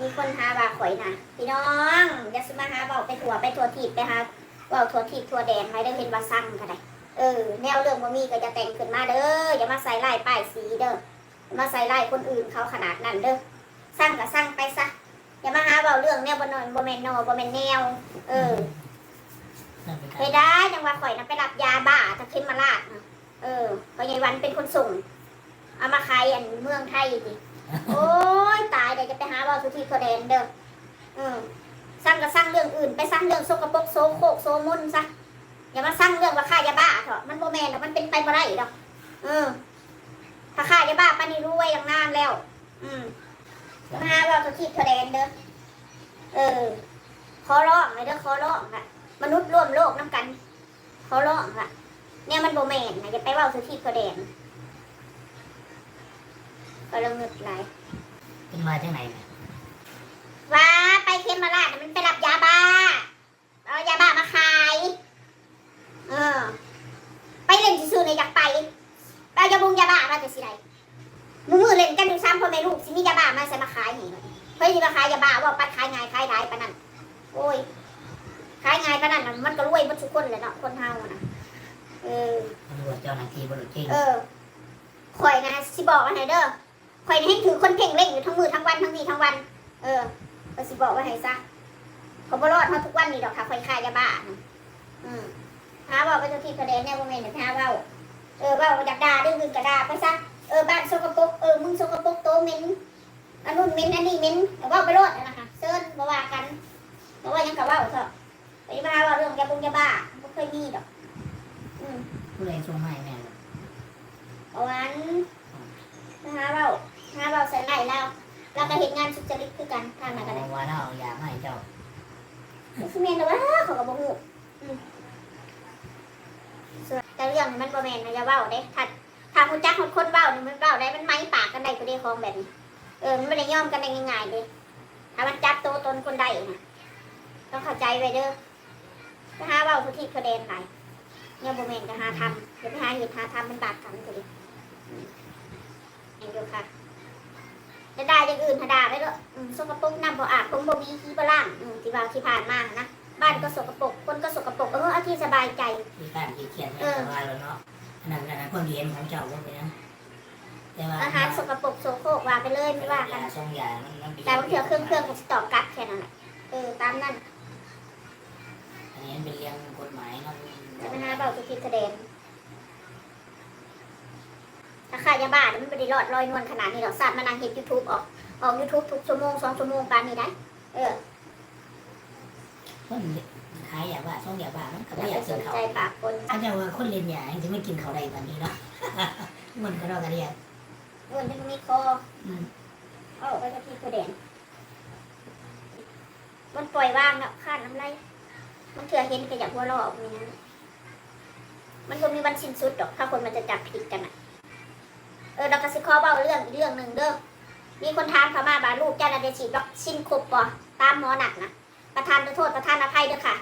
มีคนหาว่าข่อยนะพี่น้องอย่าสมาหาเบาไปถั่วไปถั่วทีบไปหาเบาถั่วทีบถั่วแดงไม่ได้เห็นว่าสั่งก็ได้เออแนวเรื่องบ่มีก็จะแต่งขึ้นมาเด้ออย่ามาใส่ลายป้ายสีเด้ออย่ามาใส่ลายคนอื่นเขาขนาดนั้นเด้อสั่งก็สั่งไปซะอย่ามาหาเบาเรื่องแนวบ่นอนบ่แม่นนอบ่แม่นแนว เออนั่นเป็นเคยได้จังว่าข่อยนะไปรับยาบ้าถ้าขึ้นมาลาดนะเออพอยายวันเป็นคนส่งเอามาขายอันเมืองไทยดิโอ้ย ตายเดี๋ยวจะไปหาว่าสุธีโคเดนเด้อเออสร้างก็สร้างเรื่องอื่น ไปสร้างเรื่องโซกปกโซโคกโซมุนซะอย่ามาสร้างเรื่องว่าฆ่ายาบ้าเถอะมันโมแมนหรอกมันเป็นไปบ่ได้ดอกเออถ้าฆ่ายาบ้าปานี้รวยอย่างนานแล้ว อืมอย่ามาหาว่าสุธีโคเดนเด้อเออขอร้องเลยเด้อขอร้องค่ะมนุษย์ร่วมโลกน้ำกันขอร้องค่ะเนี่ยมันโบแมนนะอย่าไปว่าสุธีโคเดนก็เรื่องเงึดไหล เป็นมาจากไหนเนี่ยว่าไปเคมมาลาดน่ะมันไปรับยาบ้า เอายาบ้ามาขาย เออ ไปเล่นซื่อๆเลยอยากไปไปเอายาบุงยาบ้ามาแต่สิไรมือมือเล่นกันอยู่ซ้ำพ่อแม่ลูกสิมียาบ้ามาใส่มาขายนี่เฮ้ยสิมาขายยาบ้าว่าปัดขายง่ายขายหลายปานนั้นโอ้ยขายง่ายปานนั้นน่ะมันก็รวยหมดทุกคนเลยเนาะคนเฮาน่ะเออตำรวจเจ้าหน้าที่บริจริงเออข่อยนะสิบอกว่าไงเด้อ ข่อยนี่ให้ถือคนเพ่งเล่งอยู่ทั้งมือทั้งวันทั้งวีทั้งวัน เออก็สิบอกว่าไงซะเขาบ่รอดเท่าทุกวันนี่ดอกค่ะข่อยขายยาบ้าน่ะอืมหาบอกไปทุกทีกระเด็นเนี่ยโมเมนต์หาเว้าเออเว้าอยากด่าดื้อๆกระด่าไปซะเออบ้านสกปรกเออมึงสกปรกโตเหม็นอันนู้นเหม็นอันนี้เหม็นเว้าไปรอดนะคะเซิร์นบ่ว่ากันบ่ว่าหยังกับเว้าเถอะไปมาหาว่าเรื่องยาบงยาบ้าบ่เคยมีดอก อืมผู้ใดส่งมาให้แม่เลยเอาวันหาเราหา เราใส่ไหนแล้วเราก็เห็นงานสุจริตคือกันทางไหนกันเลยว่าเราเอายามาให้เจ้าคือเมนแต่ว่าเขาก็บอกหูอืมส่วนแต่เรื่องนี้มันบ่แมนนะอย่าเว้าเด้ถ้าถ้าคุณจักคนคนเว้านี่มันเว้าได้มันไม้ปากกันได้ก็ได้ของแบบนี้เออมันไม่ได้ย่อมกันได้ง่ายๆเด้ถ้ามันจับตัวตนคนใดนะต้องเข้าใจไว้เด้อถ้าหาเว้าทุกที่เขาเดนไหลเนี่ยบ่แมนก็หาทำเดี๋ยวไปหาเหตุหาทำมันบาดกันก็ดีเองดูค่ะ จะได้อย่างอื่นธดาได้ด้วยอืมสกปรกน้ำบ่อาบคงบ่มีขี้บ่ล่างอืมที่ว่าที่ผ่านมานะบ้านก็สกปรกคนก็สกปรกเออเอาที่สบายใจที่การที่เขียนเนี่ยสบายแล้วเนาะอันนั้นอันนั้นคนเรียนของเจ้าว่าเป็นยังแต่ว่าอาหารสกปรกโสโครกว่าไปเลยไม่ว่ากันยาส่งยามันมันแต่บางเถื่อเครื่องเครื่องก็สตอกกัดแค่นั้นแหละเออตามนั้นอันนี้เป็นเรื่องกฎหมายเนาะจะไม่น่าเบาทุกทีแสดง ถ้ายาบ้ามันไม่ได้รอดลอยนวลขนาดนี้หรอกสัตว์มานั่งเห็นยูทูบออกออกยูทูบทุกชั่วโมงสองชั่วโมงปานนี้ได้เออคนขายยาบ้าส่งยาบ้ามันก็อไม่ย่าอยากเกินเขาใจปากคนถ้าจะว่าคนเรียนยาจะไม่กินเขาได้ตอนนี้เนาะมันก็เราก็เรียกเงินที่มีคออืมเอาไปกับที่กระเด็นมันปล่อยว่างแล้วคาดน้ำไรมันเถื่อเห็นก็อยากหัวเราะออกอย่างนั้นมันก็มีวันสิ้นสุดดอกถ้าคนมันจะจับผิดกันอะ เออเราก็สิขอเบาเรื่องอีกเรื่องหนึ่งเด้อมีคนถามเขามาบาลูกเจ้าน่ะจะฉีดวัคซีนครบป่ะตามหมอหนักนะประธานโทษประธานอภัยเด้อค่ะ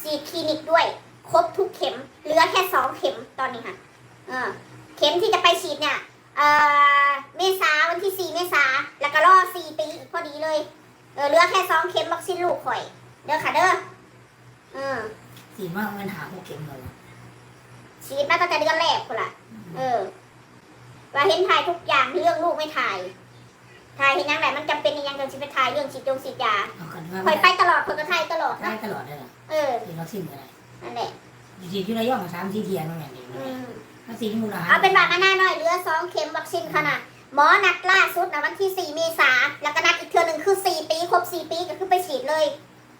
ฉีดคลินิกด้วยครบทุกเข็มเหลือแค่สองเข็มตอนนี้ค่ะเออเข็มที่จะไปฉีดเนี่ยเอ่อเมษาวันที่สี่เมษาแล้วก็รอสี่ปีอีกพอดีเลยเออเหลือแค่สองเข็มวัคซีนลูกข่อยเด้อค่ะเด้อเออสีมากมันหาพวกเข็มเลยฉีดมาตั้งแต่เดือนแรกคนละเออ ว่าเห็นถ่ายทุกอย่างเรื่องลูกไม่ถ่ายถ่ายเห็นยังไงมันจำเป็นยังไงจะไปถ่ายเรื่องฉีดยงฉีดยาเอากันว่าข่อยไปตลอดข่อยก็ถ่ายตลอดได้นะตลอดเลยเหรอเออที่วัคซีนอะไรนั่นแหละจริงๆที่ระยองสามสี่เทียนนั่นแหละอืมวัคซีนมูลค่าเอาเป็นบาทหน้าหน่อยเหลือสองเข็มวัคซีนค่ะนะหมอนัดล่าสุดนะวันที่สี่เมษาแล้วก็นัดอีกเทือหนึ่งคือสี่ปีครบสี่ปีก็คือไปฉีดเลย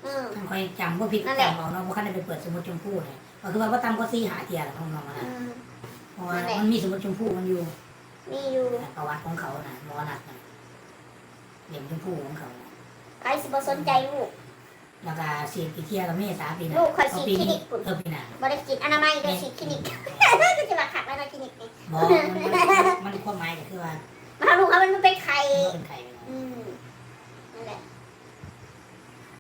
อืมท่านคอยจำพวกผิดนั่นแหละ จำเอาเนาะเพราะขั้นได้ไปเปิดสมุดชมพู่เนี่ยก็คือว่าว่าตามก็ซีหาเทียนของน้องๆอืนะมเพราะว่านั่นแหละมันมีสมุดชมพู่มันอยู่ มีอยู่ประวัติของเขานะหมอนัดนะเหลี่ยมชมพู่ของเขาน่ะใครสิบ่สนใจลูก แล้วก็เสียปีเทียกับเมษาปีหน้าลูกคอยเอาฉีดปีคลินินี้กปุ่น เออปีหน้าบริกิจอนามัยเดี๋ยวฉีดคลินิกก็จะมาขัดแล้วนะ